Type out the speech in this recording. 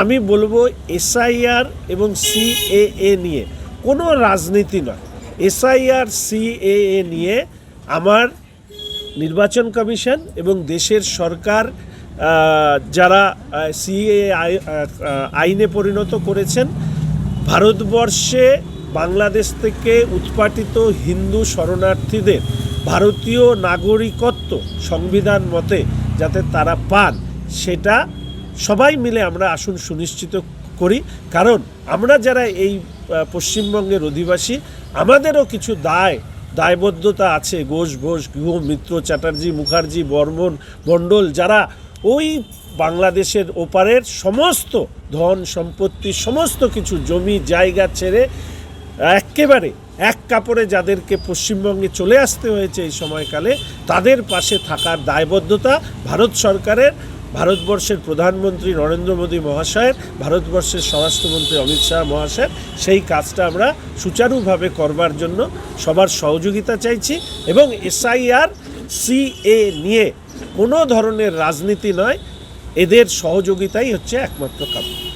আমি বলব এসআইআর এবং সিএএ নিয়ে, কোনো রাজনীতি নয়। এসআইআর, সিএএ নিয়ে আমার নির্বাচন কমিশন এবং দেশের সরকার যারা সিএ আইনে পরিণত করেছেন, ভারতবর্ষে বাংলাদেশ থেকে উৎপাটিত হিন্দু শরণার্থীদের ভারতীয় নাগরিকত্ব সংবিধান মতে যাতে তারা পান, সেটা সবাই মিলে আমরা আসুন সুনিশ্চিত করি। কারণ আমরা যারা এই পশ্চিমবঙ্গের অধিবাসী, আমাদেরও কিছু দায়, দায়বদ্ধতা আছে। ঘোষ ঘোষ, গুহ, মিত্র, চ্যাটার্জি, মুখার্জি, বর্মন, মণ্ডল, যারা ওই বাংলাদেশের ওপারের সমস্ত ধন, সম্পত্তি, সমস্ত কিছু জমি, জায়গা ছেড়ে একেবারে এক কাপড়ে যাদেরকে পশ্চিমবঙ্গে চলে আসতে হয়েছে এই সময়কালে, তাদের পাশে থাকার দায়বদ্ধতা ভারত সরকারের ভারতবর্ষের প্রধানমন্ত্রী নরেন্দ্র মোদী মহাশয়ের, ভারতবর্ষের স্বরাষ্ট্রমন্ত্রী অমিত শাহ মহাশয়ের, সেই কাজটা আমরা সুচারুভাবে করবার জন্য সবার সহযোগিতা চাইছি এবং এসআইআর, সিএ নিয়ে কোনো ধরনের রাজনীতি নয়, এদের সহযোগিতাই হচ্ছে একমাত্র কাম্য